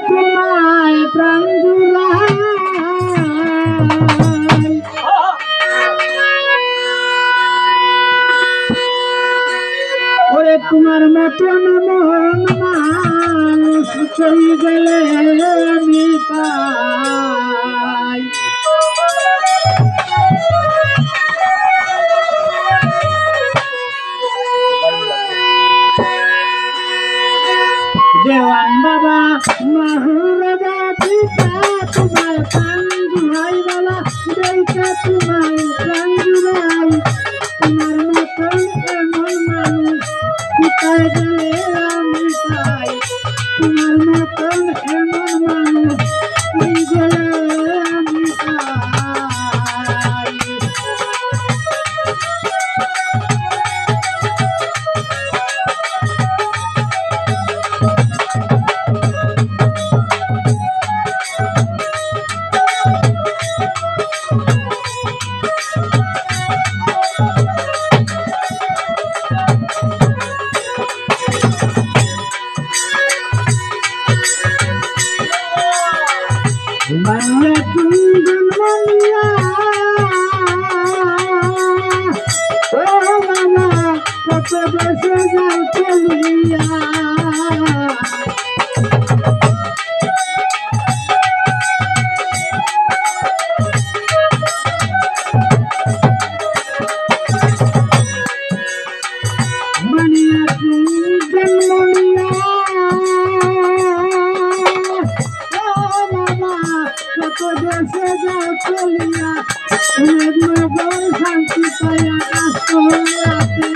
তোমায় প্রাণ ওরে তোমার মতন মন মানুষ চলে গেলে আমি পাই। তোমার মতন এমন মানুষ। কোথায় গেলে শান্তি পাইয়া কাজ রাতে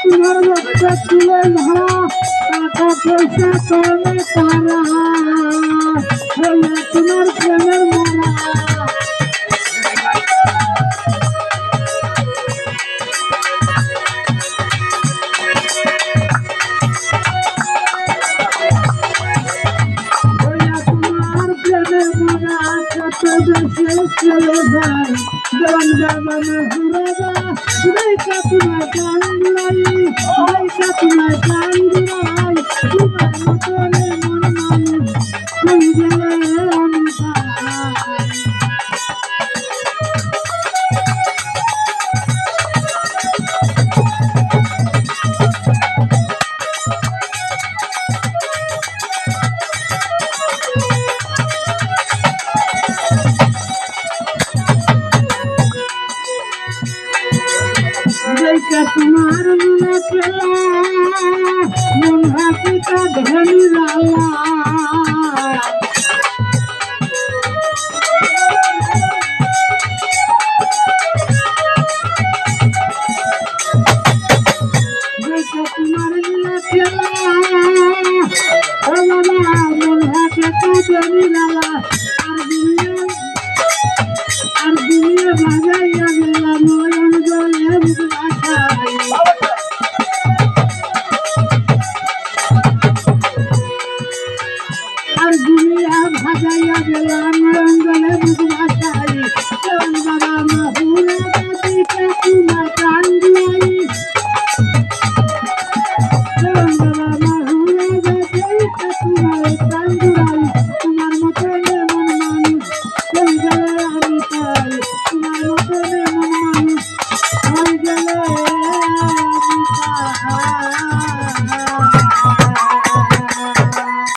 তোমার বাচ্চা তুলে ধরা টাকা পয়সা তারা চলে যায় জন জামানা তোমার প্রাণ জুড়াই দেখা তোমার প্রাণ জুড়াই তোমার মতনে আজকে তোমার খেলা মন হাতিটা ধনী লালা আর দুনিয়া বাজাইয়া ভাজাইয়া গেলাম রঙ্গলে বুক ভাষাই